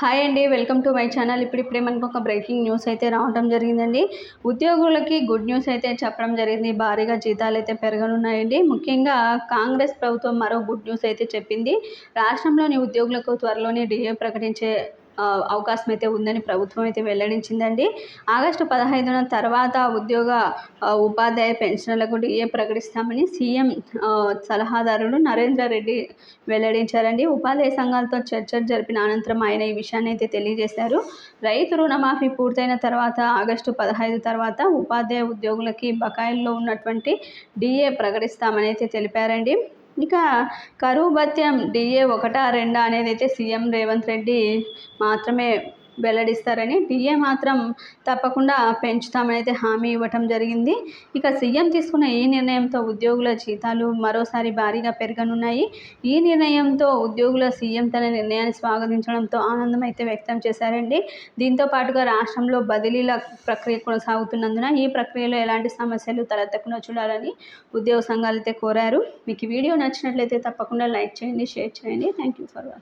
Hi అండి welcome to my channel. ఇప్పుడిప్పుడే మనకు ఒక బ్రేకింగ్ న్యూస్ అయితే రావడం జరిగిందండి. ఉద్యోగులకి గుడ్ న్యూస్ అయితే చెప్పడం జరిగింది. భారీగా జీతాలు అయితే పెరగనున్నాయండి. ముఖ్యంగా కాంగ్రెస్ ప్రభుత్వం మరో గుడ్ న్యూస్ అయితే చెప్పింది. రాష్ట్రంలోని ఉద్యోగులకు త్వరలోనే డిఏ ప్రకటించే అవకాశం అయితే ఉందని ప్రభుత్వం అయితే వెల్లడించిందండి. ఆగస్టు పదహైదున తర్వాత ఉద్యోగ ఉపాధ్యాయ పెన్షన్లకు డిఏ ప్రకటిస్తామని సీఎం సలహాదారుడు నరేంద్ర రెడ్డి వెల్లడించారండి. ఉపాధ్యాయ సంఘాలతో చర్చలు జరిపిన అనంతరం ఆయన ఈ విషయాన్ని అయితే తెలియజేశారు. రైతు రుణమాఫీ పూర్తయిన తర్వాత ఆగస్టు పదహైదు తర్వాత ఉపాధ్యాయ ఉద్యోగులకి బకాయిల్లో ఉన్నటువంటి డిఏ ప్రకటిస్తామని అయితే తెలిపారండి. ఇక కరువు భత్యం డిఏ ఒకటా రెండా అనేది అయితే సీఎం రేవంత్ రెడ్డి మాత్రమే వెల్లడిస్తారని డిఏ మాత్రం తప్పకుండా పెంచుతామనైతే హామీ ఇవ్వటం జరిగింది. ఇక సీఎం తీసుకున్న ఈ నిర్ణయంతో ఉద్యోగుల జీతాలు మరోసారి భారీగా పెరగనున్నాయి. ఈ నిర్ణయంతో ఉద్యోగుల సీఎం తన నిర్ణయాన్ని స్వాగతించడంతో ఆనందం అయితే వ్యక్తం చేశారండి. దీంతో పాటుగా రాష్ట్రంలో బదిలీల ప్రక్రియ కొనసాగుతున్నందున ఈ ప్రక్రియలో ఎలాంటి సమస్యలు తలెత్తకుండా చూడాలని ఉద్యోగ సంఘాలు అయితే కోరారు. మీకు వీడియో నచ్చినట్లయితే తప్పకుండా లైక్ చేయండి షేర్ చేయండి. Thank you for watching.